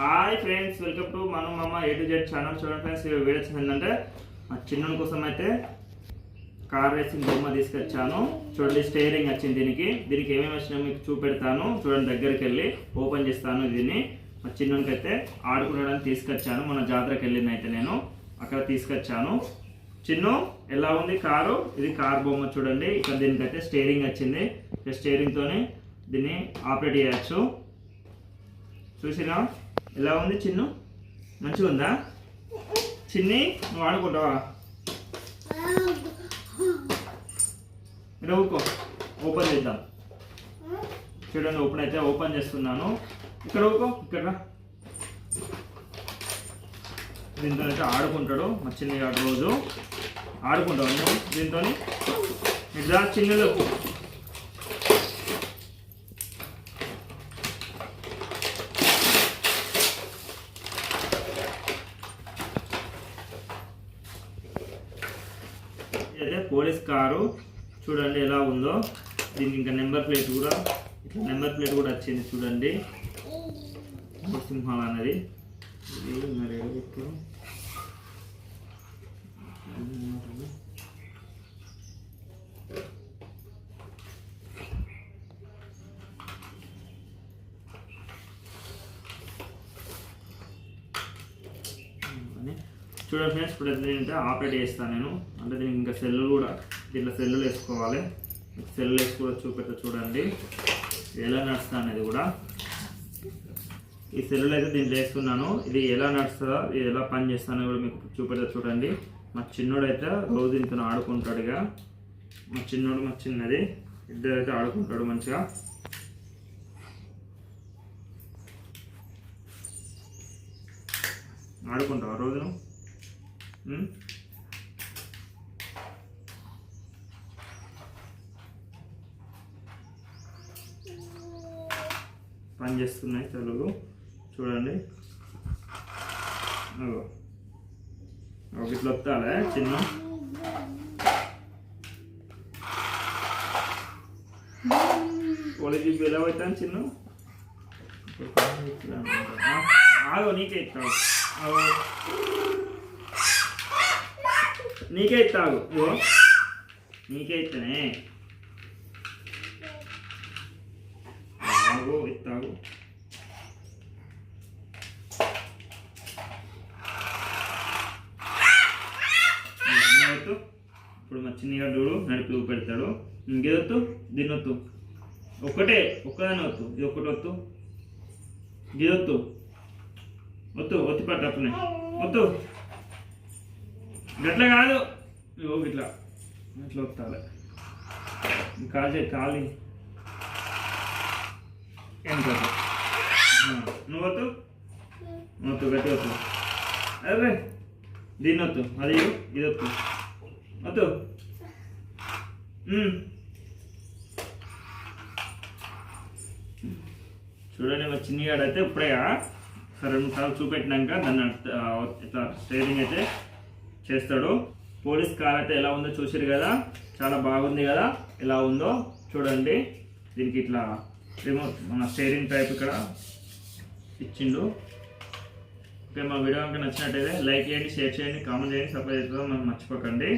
Hi friends welcome to మనం Mamma A to Z channel చూడండి friends ఈ video ఏంటంటే మా చిన్న కోసం అయితే కార్ రేసింగ్ బొమ్మ తీసుకొచ్చాను. చూడండి స్టేరింగ్ వచ్చింది దీనికి. దీనికి ఏమేమి వచ్చినా మీకు చూపెడతాను. చూడండి దగ్గరికి వెళ్ళి ఓపెన్ చేస్తాను దీన్ని. మా చిన్నకి అయితే ఆడుకునేడానికి తీసుకొచ్చాను. మన జాతరకి వెళ్ళింది అయితే నేను. అక్కడ తీసుకొచ్చాను. చిన్ను ఎలా ఉంది కారు? ఇది కార్ బొమ్మ చూడండి. ఇక్కడ దీనికైతే స్టేరింగ్ వచ్చింది. స్టేరింగ్తోనే దీన్ని ఆపరేట్ చేయొచ్చు. చూసినా ఎలా ఉంది చిన్ను? మంచిగా ఉందా? చిన్ని నువ్వు ఆడుకుంటావా? మీరు ఓపెన్ చేద్దాం. చూడండి ఓపెన్ అయితే ఓపెన్ చేస్తున్నాను. ఇక్కడ ఊకో ఇక్కడ దీంతో అయితే ఆడుకుంటాడు మా చిన్ని గారు రోజు. ఆడుకుంటావు నువ్వు దీంతో ఇట్లా చిన్నలు అయితే పోలీస్ కారు చూడండి ఎలా ఉందో. దీనికి ఇంకా నెంబర్ ప్లేట్ కూడా ఇట్లా నెంబర్ ప్లేట్ కూడా వచ్చింది చూడండి. సింహాల అనేది ఇది మరి చూడండి ఫ్రెండ్స్ ఇప్పుడు ఏంటంటే ఆపరేట్ చేస్తాను నేను. అంటే దీనికి ఇంకా సెల్లు కూడా దీంట్లో సెల్లులు వేసుకోవాలి. సెల్లు వేసి కూడా చూపెట్ట చూడండి. ఎలా నడుస్తుంది అనేది కూడా. ఈ సెల్లులు అయితే దీంట్లో వేస్తున్నాను. ఇది ఎలా నడుస్తుందో ఇది ఎలా పని చేస్తానో కూడా మీకు చూపెడతా చూడండి. మా చిన్నోడైతే రోజు రోజు ఆడుకుంటాడు ఆడుకుంటాడుగా మా చిన్నోడు మా చిన్నది ఇద్దరు అయితే ఆడుకుంటాడు మంచిగా. ఆడుకుంటావా రోజును? Hmm? పని చేస్తున్నాయి తెలుగు చూడండి. అగో. ఒక ఇట్లా వస్తాలే చిన్న. పోలీసు ఎలా అవుతాను చిన్న? ఆగో నీకే ఇస్తావు. నీకే ఇస్తాగు ఇగో నీకే ఇస్తానే తాగు ఇస్తాగు ఇప్పుడు మా చూడు నడిపి పెడతాడు ఇంకేదొత్తు? దీన్నొత్తు. ఒక్కటే ఒక్కదాని వత్తు ఇది ఒక్కటి వత్తు ఇది వత్తు వత్తు ఒత్తి పట్టు వద్దు వత్తు గట్ల కాదు. ఇగో ఇట్లా ఇట్లా వస్తాలే కాల్ కాలి ఏం నువ్వు వద్దు వద్దు గట్టి వద్దు అరే దీన్ని వద్దు అది ఇది వద్దు వద్దు చూడండి ఒక చిన్నగాడైతే ఇప్పుడే సరే రెండు సార్లు చూపెట్టినాక దాన్ని ఇట్లా స్టేరింగ్ అయితే చేస్తాడు. పోలీస్ కార్ అయితే ఎలా ఉందో చూసారు కదా? చాలా బాగుంది కదా? ఎలా ఉందో చూడండి. దీనికి ఇట్లా రిమోట్ మన స్టేరింగ్ టైప్ ఇక్కడ ఇచ్చిండు. ఓకే మా వీడియో కనుక నచ్చినట్టయితే లైక్ చేయండి షేర్ చేయండి కామెంట్ చేయండి సపోర్ట్ చేస్తాం మనం మర్చిపోకండి.